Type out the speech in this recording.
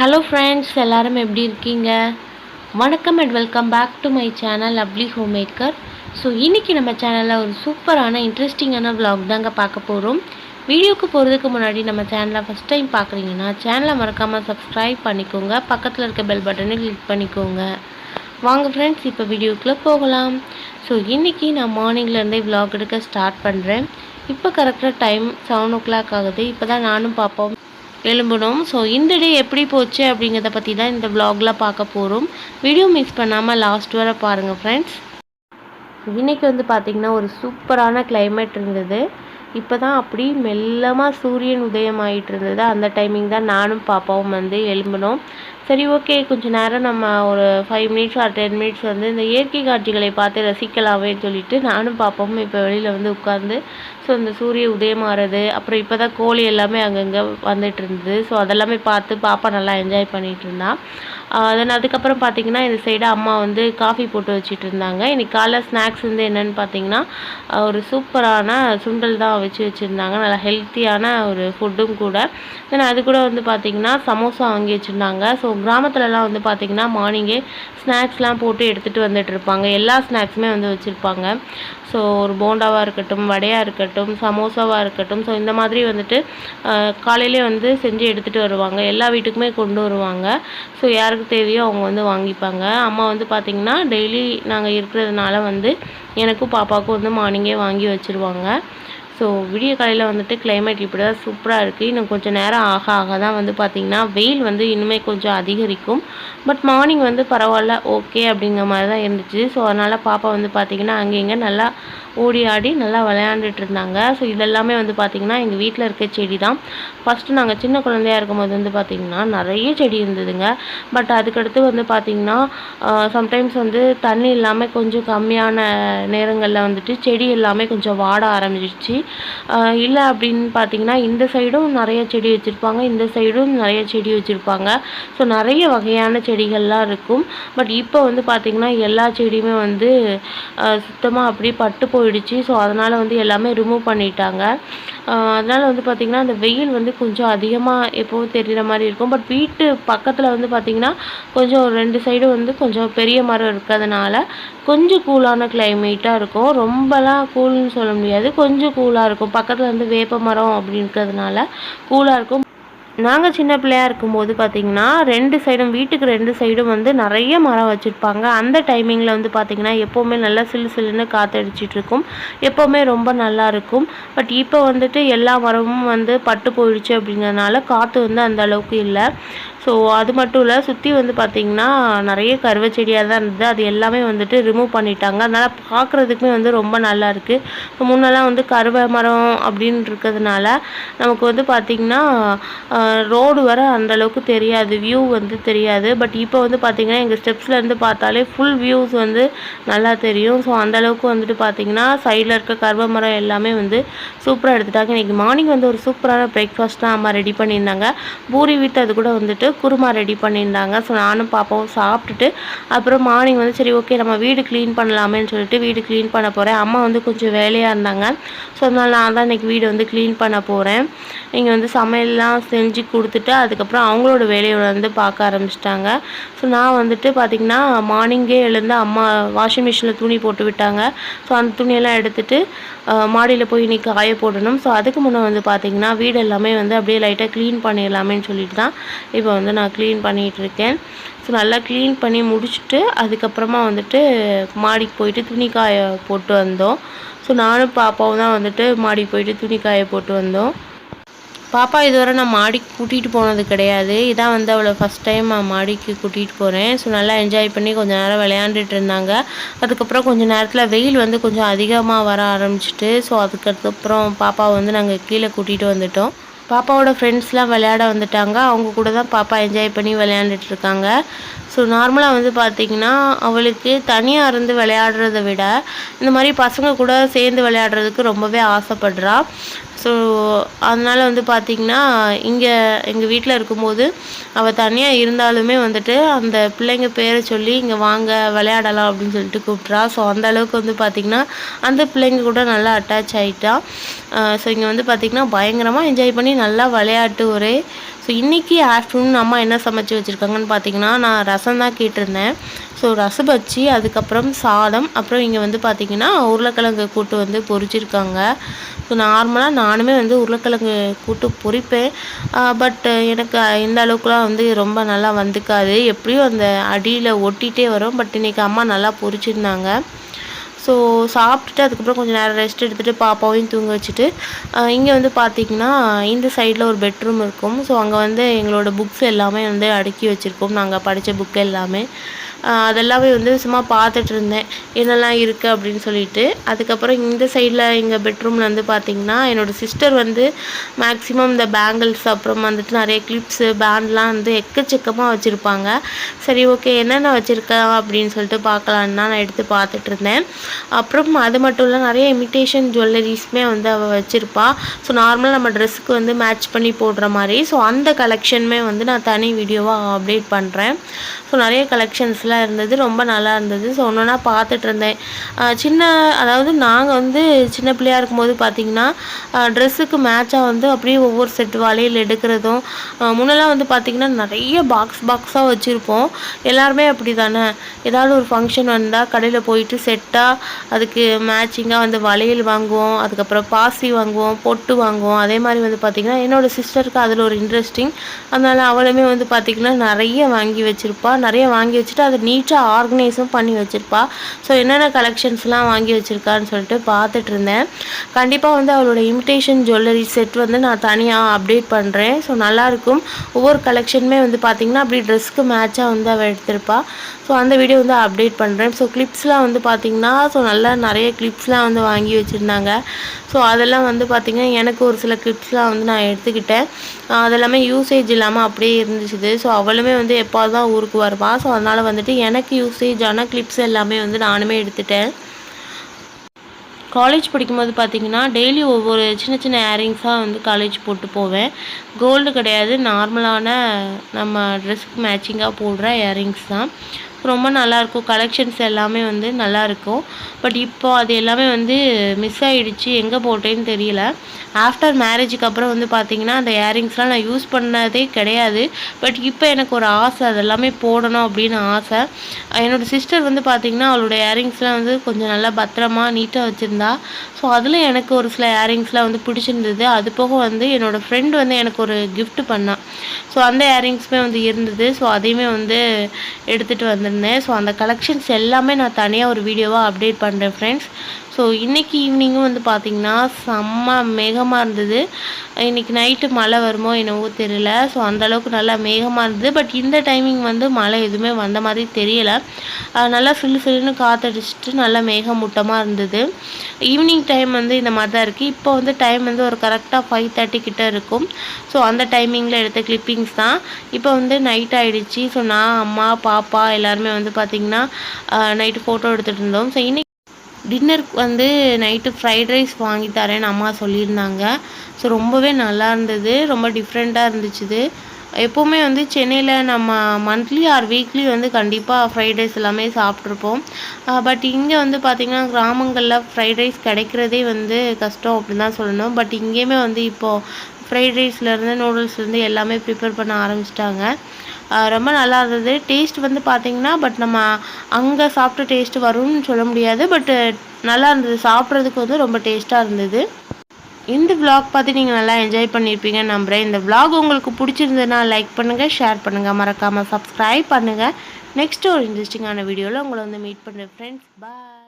Hello friends எல்லோரும் எப்படி இருக்கீங்க? வணக்கம் and welcome back to my channel lovely home maker so இன்றைக்கி நம்ம சேனலில் ஒரு சூப்பரான இன்ட்ரெஸ்டிங்கான விலாக் தாங்க பார்க்க போகிறோம் வீடியோக்கு போகிறதுக்கு முன்னாடி நம்ம சேனலை ஃபஸ்ட் டைம் பார்க்குறீங்கன்னா சேனலை மறக்காமல் சப்ஸ்கிரைப் பண்ணிக்கோங்க. பக்கத்தில் இருக்க பெல் பட்டனை கிளிக் பண்ணிக்கோங்க. வாங்க ஃப்ரெண்ட்ஸ் இப்போ வீடியோக்குள்ளே போகலாம். ஸோ இன்றைக்கி நான் மார்னிங்லேருந்தே விலாக் எடுக்க ஸ்டார்ட் பண்ணுறேன் இப்போ கரெக்டாக டைம் செவன் ஓ கிளாக் ஆகுது. இப்போ தான் நானும் பார்ப்போம் எழும்பணும். ஸோ இந்த டே எப்படி போச்சு அப்படிங்கிறத பற்றி தான் இந்த vlogல பார்க்க போகிறோம் வீடியோ மிஸ் பண்ணாமல் லாஸ்ட் வரை பாருங்கள் ஃப்ரெண்ட்ஸ் இன்றைக்கி வந்து பார்த்திங்கன்னா ஒரு சூப்பரான கிளைமேட் இருந்தது. இப்போ தான் அப்படி மெல்லமாக சூரியன் உதயம் ஆயிட்டு இருந்தது. அந்த டைமிங் தான் நானும் பாப்பாவும் வந்து எழும்பினோம். சரி ஓகே கொஞ்சம் நேரம் நம்ம ஒரு five minutes or ten minutes வந்து இந்த இயற்கை காட்சிகளை பார்த்து ரசிக்கலாமே சொல்லிட்டு நானும் பாப்பாவும் இப்போ வெளியில் வந்து உட்காந்து ஸோ இந்த சூரிய உதயம் ஆகிறது அப்புறம் இப்போ தான் கோழி எல்லாமே அங்கங்கே வந்துட்டு இருந்தது ஸோ அதெல்லாமே பார்த்து பாப்பா நல்லா என்ஜாய் பண்ணிகிட்டு இருந்தான் தென் அதுக்கப்புறம் பார்த்தீங்கன்னா இந்த சைடு அம்மா வந்து காஃபி போட்டு வச்சுட்டு இருந்தாங்க இன்றைக்கி காலைல ஸ்நாக்ஸ் வந்து என்னென்னு பார்த்தீங்கன்னா ஒரு சூப்பரான சுண்டல் தான் வச்சு வச்சுருந்தாங்க. நல்லா ஹெல்த்தியான ஒரு ஃபுட்டும் கூட. தென் அது கூட வந்து பார்த்திங்கன்னா சமோசா வாங்கி வச்சுருந்தாங்க. ஸோ கிராமத்துலலாம் வந்து பார்த்திங்கன்னா மார்னிங்கே ஸ்நாக்ஸ்லாம் போட்டு எடுத்துகிட்டு வந்துட்டு இருப்பாங்க எல்லா ஸ்நாக்ஸுமே வந்து வச்சுருப்பாங்க. ஸோ ஒரு போண்டாவாக இருக்கட்டும் வடையாக இருக்கட்டும் சமோசாவாக இருக்கட்டும். ஸோ இந்த மாதிரி வந்துட்டு காலையிலே வந்து செஞ்சு எடுத்துகிட்டு வருவாங்க. எல்லா வீட்டுக்குமே கொண்டு வருவாங்க. ஸோ யாருக்கு தேவையோ அவங்க வந்து வாங்கிப்பாங்க. அம்மா வந்து பார்த்திங்கன்னா டெய்லி நாங்கள் இருக்கிறதுனால வந்து எனக்கும் பாப்பாவுக்கும் வந்து மார்னிங்கே வாங்கி வச்சுருவாங்க. ஸோ விடிய காலையில் வந்துட்டு கிளைமேட் இப்படி தான் சூப்பராக இருக்குது இன்னும் கொஞ்சம் நேரம் ஆக ஆக தான் வந்து பார்த்திங்கன்னா வெயில் வந்து இன்னுமே கொஞ்சம் அதிகரிக்கும். பட் மார்னிங் வந்து பரவாயில்ல ஓகே அப்படிங்கிற மாதிரி தான் இருந்துச்சு. ஸோ அதனால் பாப்பா வந்து பார்த்திங்கன்னா அங்கே இங்கே நல்லா ஓடி ஆடி நல்லா விளையாண்டுட்டு இருந்தாங்க. ஸோ இதெல்லாமே வந்து பார்த்திங்கன்னா எங்கள் வீட்டில் இருக்க செடி தான். ஃபஸ்ட்டு நாங்கள் சின்ன குழந்தையா இருக்கும்போது வந்து பார்த்திங்கன்னா நிறைய செடி இருந்ததுங்க. பட் அதுக்கடுத்து வந்து பார்த்திங்கன்னா சம்டைம்ஸ் வந்து தண்ணி இல்லாமல் கொஞ்சம் கம்மியான நேரங்களில் வந்துட்டு செடி எல்லாமே கொஞ்சம் வாட ஆரம்பிச்சிச்சு இல்லை அப்படின்னு பார்த்தீங்கன்னா இந்த சைடும் நிறைய செடி வச்சுருப்பாங்க இந்த சைடும் நிறைய செடி வச்சுருப்பாங்க. ஸோ நிறைய வகையான செடிகள்லாம் இருக்கும். பட் இப்போ வந்து பார்த்திங்கன்னா எல்லா செடியுமே வந்து சுத்தமாக அப்படியே பட்டு போயிடுச்சு. ஸோ அதனால் வந்து எல்லாமே ரிமூவ் பண்ணிட்டாங்க. அதனால் வந்து பார்த்திங்கன்னா அந்த வெயில் வந்து கொஞ்சம் அதிகமாக எப்போவும் தெரிகிற மாதிரி இருக்கும். பட் வீட்டு பக்கத்தில் வந்து பார்த்திங்கன்னா கொஞ்சம் ரெண்டு சைடு வந்து கொஞ்சம் பெரிய மரம் இருக்கிறதுனால கொஞ்சம் கூலான கிளைமேட்டாக இருக்கும். ரொம்பலாம் கூல்னு சொல்ல முடியாது. கொஞ்சம் கூலாக இருக்கும். பக்கத்தில் வந்து வேப்ப மரம் அப்படின்றதுனால இருக்கிறதுனால கூலாக இருக்கும். நாங்கள் சின்ன பிள்ளையாக இருக்கும்போது பார்த்திங்கன்னா ரெண்டு சைடும் வீட்டுக்கு ரெண்டு சைடும் வந்து நிறைய மரம் வச்சுருப்பாங்க. அந்த டைமிங்கில் வந்து பார்த்திங்கன்னா எப்போவுமே நல்லா சிலு சிலுன்னு காற்றடிச்சிட்ருக்கும் எப்போவுமே ரொம்ப நல்லாயிருக்கும் பட் இப்போ வந்துட்டு எல்லா மரமும் வந்து பட்டு போயிடுச்சு அப்படிங்கிறதுனால காற்று வந்து அந்த அளவுக்கு இல்லை. ஸோ அது மட்டும் இல்லை சுற்றி வந்து பார்த்திங்கன்னா நிறைய கருவை செடியாக தான் இருந்தது. அது எல்லாமே வந்துட்டு ரிமூவ் பண்ணிட்டாங்க. அதனால் பார்க்குறதுக்குமே வந்து ரொம்ப நல்லா இருக்குது இப்போ முன்னெல்லாம் வந்து கருவை மரம் அப்படின்னு இருக்கிறதுனால நமக்கு வந்து பார்த்திங்கன்னா ரோடு வர அந்தளவுக்கு தெரியாது. வியூ வந்து தெரியாது. பட் இப்போ வந்து பார்த்திங்கன்னா எங்கள் ஸ்டெப்ஸ்லேருந்து பார்த்தாலே ஃபுல் வியூஸ் வந்து நல்லா தெரியும். ஸோ அந்தளவுக்கு வந்துட்டு பார்த்திங்கன்னா சைடில் இருக்க கருவை மரம் எல்லாமே வந்து சூப்பராக எடுத்துட்டாங்க. இன்றைக்கி மார்னிங் வந்து ஒரு சூப்பரான பிரேக்ஃபாஸ்ட் தான் அம்மா ரெடி பண்ணியிருந்தாங்க. பூரி வித் அது கூட வந்துட்டு குருமா ரெடி பண்ணியிருந்தாங்க. ஸோ நானும் பாப்பாவும் சாப்பிட்டுட்டு அப்புறம் மார்னிங் வந்து சரி ஓகே நம்ம வீடு க்ளீன் பண்ணலாமேன்னு சொல்லிட்டு வீடு க்ளீன் பண்ண போகிறேன் அம்மா வந்து கொஞ்சம் வேலையாக இருந்தாங்க. ஸோ அதனால் நான் தான் இன்றைக்கி வீடு வந்து க்ளீன் பண்ண போகிறேன் இங்கே வந்து சமையல்லாம் செஞ்சு கொடுத்துட்டு அதுக்கப்புறம் அவங்களோட வேலையை வந்து பார்க்க ஆரம்பிச்சிட்டாங்க. ஸோ நான் வந்துட்டு பார்த்திங்கன்னா மார்னிங்கே எழுந்து அம்மா வாஷிங் மிஷினில் துணி போட்டு விட்டாங்க. ஸோ அந்த துணியெல்லாம் எடுத்துகிட்டு மாடியில் போய் இன்றைக்கி காய போடணும். ஸோ அதுக்கு முன்னே வந்து பார்த்திங்கன்னா வீடு எல்லாமே வந்து அப்படியே லைட்டாக க்ளீன் பண்ணிடலாமேன்னு சொல்லிட்டு தான் இப்போ வந்து நான் க்ளீன் பண்ணிகிட்டு இருக்கேன் ஸோ நல்லா க்ளீன் பண்ணி முடிச்சுட்டு அதுக்கப்புறமா வந்துட்டு மாடிக்கு போயிட்டு துணி காய போட்டு வந்தோம். ஸோ நானும் பாப்பாவும் தான் வந்துட்டு மாடிக்கு போயிட்டு துணி காய போட்டு வந்தோம். பாப்பா இதுவரை நான் மாடிக்கு கூட்டிகிட்டு போனது கிடையாது. இதான் வந்து அவளை ஃபஸ்ட் டைம் நான் மாடிக்கு கூட்டிகிட்டு போகிறேன் ஸோ நல்லா என்ஜாய் பண்ணி கொஞ்சம் நேரம் விளையாண்டுட்டு இருந்தாங்க. அதுக்கப்புறம் கொஞ்சம் நேரத்தில் வெயில் வந்து கொஞ்சம் அதிகமாக வர ஆரம்பிச்சிட்டு ஸோ அதுக்கப்புறம் பாப்பாவை வந்து நாங்கள் கீழே கூட்டிகிட்டு வந்துட்டோம். பாப்பாவோட ஃப்ரெண்ட்ஸ்லாம் விளையாட வந்துட்டாங்க. அவங்க கூட தான் பாப்பா என்ஜாய் பண்ணி விளையாண்டுட்டு இருக்காங்க ஸோ நார்மலாக வந்து பார்த்திங்கன்னா அவளுக்கு தனியாக இருந்து விளையாடுறத விட இந்த மாதிரி பசங்க கூட சேர்ந்து விளையாடுறதுக்கு ரொம்பவே ஆசைப்படுறா. ஸோ அதனால் வந்து பார்த்திங்கன்னா இங்கே எங்கள் வீட்டில் இருக்கும்போது அவள் தனியாக இருந்தாலுமே வந்துட்டு அந்த பிள்ளைங்க பேரை சொல்லி இங்கே வாங்க விளையாடலாம் அப்படின்னு சொல்லிட்டு கூப்பிட்றா. ஸோ அந்த அளவுக்கு வந்து பார்த்திங்கன்னா அந்த பிள்ளைங்க கூட நல்லா அட்டாச் ஆகிட்டா ஸோ இங்கே வந்து பார்த்திங்கன்னா பயங்கரமாக என்ஜாய் பண்ணி நல்லா விளையாட்டு ஒரே. ஸோ இன்றைக்கி ஆஃப்டர்நூன் அம்மா என்ன சமைச்சு வச்சுருக்காங்கன்னு பார்த்தீங்கன்னா நான் ரசம் தான் கேட்டிருந்தேன். ஸோ ரசம் வச்சு அதுக்கப்புறம் சாதம் அப்புறம் இங்கே வந்து பார்த்திங்கன்னா உருளைக்கிழங்கு கூட்டு வந்து பொரிச்சிருக்காங்க. நார்மலாக நானுமே வந்து உருளைக்கிழங்கு கூட்டு பொரிப்பேன் பட் எனக்கு இந்த அளவுக்குலாம் வந்து ரொம்ப நல்லா வந்துக்காது எப்படியும் அந்த அடியில் ஒட்டிகிட்டே வரும். பட் இன்றைக்கி அம்மா நல்லா பொரிச்சிருந்தாங்க ஸோ சாப்பிட்டுட்டு அதுக்கப்புறம் கொஞ்சம் நேரம் ரெஸ்ட் எடுத்துகிட்டு பாப்பாவையும் தூங்க வச்சுட்டு இங்கே வந்து பார்த்திங்கன்னா இந்த சைடில் ஒரு பெட்ரூம் இருக்கும். ஸோ அங்கே வந்து எங்களோட புக்ஸ் எல்லாமே வந்து அடுக்கி வச்சுருக்கோம். நாங்கள் படித்த புக் எல்லாமே. அதெல்லாமே வந்து சும்மா பார்த்துட்டு இருந்தேன் என்னெல்லாம் இருக்குது அப்படின்னு சொல்லிட்டு. அதுக்கப்புறம் இந்த சைடில் எங்கள் பெட்ரூமில் வந்து பார்த்திங்கன்னா என்னோடய சிஸ்டர் வந்து மேக்ஸிமம் இந்த பேங்கிள்ஸ் அப்புறம் வந்துட்டு நிறைய கிளிப்ஸு பேண்ட்லாம் வந்து எக்கச்சக்கமாக வச்சுருப்பாங்க. சரி ஓகே என்னென்ன வச்சுருக்கா அப்படின்னு சொல்லிட்டு பார்க்கலான்னு தான் நான் எடுத்து பார்த்துட்டு இருந்தேன் அப்புறம் அது மட்டும் இல்லை நிறைய இமிட்டேஷன் ஜுவல்லரிஸுமே வந்து அவள் வச்சுருப்பா. ஸோ நார்மலாக நம்ம ட்ரெஸ்ஸுக்கு வந்து மேட்ச் பண்ணி போடுற மாதிரி. ஸோ அந்த கலெக்ஷனுமே வந்து நான் தனி வீடியோவாக அப்டேட் பண்ணுறேன் ஸோ நிறைய கலெக்ஷன்ஸ்லாம் இருந்தது ரொம்ப நல்லா இருந்தது. ஸோ ஒன்று ஒன்றா பார்த்துட்டு இருந்தேன். சின்ன அதாவது நாங்கள் வந்து சின்ன பிள்ளையாக இருக்கும்போது பார்த்திங்கன்னா ட்ரெஸ்ஸுக்கு மேட்சாக வந்து அப்படியே ஒவ்வொரு செட் வளையல் எடுக்கிறதும் முன்னெல்லாம் வந்து பார்த்திங்கன்னா நிறைய பாக்ஸ் பாக்ஸாக வச்சுருப்போம். எல்லாருமே அப்படி தானே ஏதாவது ஒரு ஃபங்க்ஷன் வந்தால் கடையில் போயிட்டு செட்டாக அதுக்கு மேட்சிங்காக வந்து வளையல் வாங்குவோம். அதுக்கப்புறம் பாசி வாங்குவோம் பொட்டு வாங்குவோம். அதே மாதிரி வந்து பார்த்திங்கன்னா என்னோடய சிஸ்டருக்கு அதில் ஒரு இன்ட்ரெஸ்டிங் அதனால் அவளுமே வந்து பார்த்திங்கன்னா நிறைய வாங்கி வச்சுருப்பா. நிறைய வாங்கி வச்சுட்டு அதை நீட்டாக ஆர்கனைஸும் பண்ணி வச்சுருப்பா. ஸோ என்னென்ன கலெக்ஷன்ஸ்லாம் வாங்கி வச்சுருக்கான்னு சொல்லிட்டு பார்த்துட்டு இருந்தேன் கண்டிப்பாக வந்து அவளோட இமிட்டேஷன் ஜுவல்லரி செட் வந்து நான் தனியாக அப்டேட் பண்ணுறேன் ஸோ நல்லாயிருக்கும் ஒவ்வொரு கலெக்ஷனுமே வந்து பார்த்திங்கன்னா அப்படி ட்ரெஸ்க்கு மேட்சாக வந்து அவள் எடுத்திருப்பா. ஸோ அந்த வீடியோ வந்து அப்டேட் பண்ணுறேன் ஸோ கிளிப்ஸ்லாம் வந்து பார்த்திங்கன்னா ஸோ நல்லா நிறைய கிளிப்ஸ்லாம் வந்து வாங்கி வச்சுருந்தாங்க. ஸோ அதெல்லாம் வந்து பார்த்திங்கன்னா எனக்கு ஒரு சில கிளிப்ஸ்லாம் வந்து நான் எடுத்துக்கிட்டேன். அதெல்லாமே யூசேஜ் இல்லாமல் அப்படியே இருந்துச்சு ஸோ அவளுமே வந்து எப்போ தான் ஊருக்கு வருவாள் ஸோ அதனால் வந்துட்டு எனக்கு யூசேஜ் ஆன கிளிப்ஸ் எல்லாமே வந்து நானுமே எடுத்துட்டேன். காலேஜ் படிக்கும்போது பார்த்திங்கன்னா டெய்லி ஒவ்வொரு சின்ன சின்ன ஏரிங்ஸாக வந்து காலேஜ் போட்டு போவேன். கோல்டு கிடையாது நார்மலான நம்ம ட்ரெஸ்க்கு மேட்சிங்காக போடுற இயரிங்ஸ் தான். ரொம்ப நல்லாயிருக்கும். கலெக்ஷன்ஸ் எல்லாமே வந்து நல்லாயிருக்கும். பட் இப்போ அது எல்லாமே வந்து மிஸ் ஆகிடுச்சு எங்கே போட்டேன்னு தெரியல. ஆஃப்டர் மேரேஜுக்கு அப்புறம் வந்து பார்த்திங்கன்னா அந்த இயரிங்ஸ்லாம் நான் யூஸ் பண்ணதே கிடையாது. பட் இப்போ எனக்கு ஒரு ஆசை. அதெல்லாமே போடணும் அப்படின்னு ஆசை. என்னோடய சிஸ்டர் வந்து பார்த்திங்கன்னா அவளோட இயரிங்ஸ்லாம் வந்து கொஞ்சம் நல்லா பத்திரமா நீட்டாக வச்சுருந்தா. ஸோ அதில் எனக்கு ஒரு சில இயரிங்ஸ்லாம் வந்து பிடிச்சிருந்தது. அது போக வந்து என்னோடய ஃப்ரெண்ட் வந்து எனக்கு ஒரு கிஃப்ட் பண்ணான் ஸோ அந்த இயரிங்ஸுமே வந்து இருந்தது. ஸோ அதையுமே வந்து எடுத்துகிட்டு வந்திருந்தேன். ஸோ அந்த கலெக்ஷன்ஸ் எல்லாமே நான் தனியாக ஒரு வீடியோவாக அப்டேட் பண்ணுறேன் ஃப்ரெண்ட்ஸ் ஸோ இன்றைக்கி ஈவினிங்கும் வந்து பார்த்திங்கன்னா செம்ம மேகமாக இருந்தது. இன்றைக்கி நைட்டு மழை வருமோ என்னவோ தெரியல. ஸோ அந்தளவுக்கு நல்லா மேகமாக இருந்தது. பட் இந்த டைமிங் வந்து மழை எதுவுமே வந்த மாதிரி தெரியலை. நல்லா சில்லு சில்லுன்னு காற்றடிச்சிட்டு நல்லா மேகமூட்டமாக இருந்தது. ஈவினிங் டைம் வந்து இந்த மாதிரி தான் இருக்குது இப்போ வந்து டைம் வந்து ஒரு கரெக்டாக ஃபைவ் தேர்ட்டி கிட்டே இருக்கும். ஸோ அந்த டைமிங்கில் எடுத்த கிளிப்பிங்ஸ் தான். இப்போ வந்து நைட் ஆகிடுச்சி ஸோ நான் அம்மா பாப்பா எல்லாருமே வந்து பார்த்திங்கன்னா நைட்டு ஃபோட்டோ எடுத்துகிட்டு இருந்தோம். ஸோ இன்னைக்கு டின்னருக்கு வந்து நைட்டு ஃப்ரைட் ரைஸ் வாங்கி தரேன்னு அம்மா சொல்லியிருந்தாங்க. ஸோ ரொம்பவே நல்லா இருந்தது. ரொம்ப டிஃப்ரெண்ட்டாக இருந்துச்சு எப்போவுமே வந்து சென்னையில் நம்ம மந்த்லி ஆர் வீக்லி வந்து கண்டிப்பாக ஃப்ரைட் ரைஸ் எல்லாமே சாப்பிட்ருப்போம். பட் இங்கே வந்து பார்த்திங்கன்னா கிராமங்களில் ஃப்ரைட் ரைஸ் கிடைக்கிறதே வந்து கஷ்டம் அப்படின்னு தான் சொல்லணும். பட் இங்கேயுமே வந்து இப்போது ஃப்ரைட் ரைஸ்லேருந்து நூடுல்ஸ்லேருந்து எல்லாமே ப்ரிப்பேர் பண்ண ஆரம்பிச்சிட்டாங்க. ரொம்ப நல்லா இருந்தது. டேஸ்ட் வந்து பார்த்திங்கன்னா பட் நம்ம அங்கே சாப்பிட்ட டேஸ்ட்டு வரும்னு சொல்ல முடியாது. பட்டு நல்லா இருந்தது. சாப்பிட்றதுக்கு வந்து ரொம்ப டேஸ்ட்டாக இருந்தது. இந்த விலாக் பார்த்து நீங்கள் நல்லா என்ஜாய் பண்ணியிருப்பீங்கன்னு நம்புகிறேன் இந்த விலாக் உங்களுக்கு பிடிச்சிருந்ததுன்னா லைக் பண்ணுங்கள் ஷேர் பண்ணுங்கள் மறக்காமல் சப்ஸ்கிரைப் பண்ணுங்கள் நெக்ஸ்ட்டு ஒரு இன்ட்ரெஸ்டிங்கான வீடியோவில் உங்களை வந்து மீட் பண்ணுறேன் ஃப்ரெண்ட்ஸ் பாய்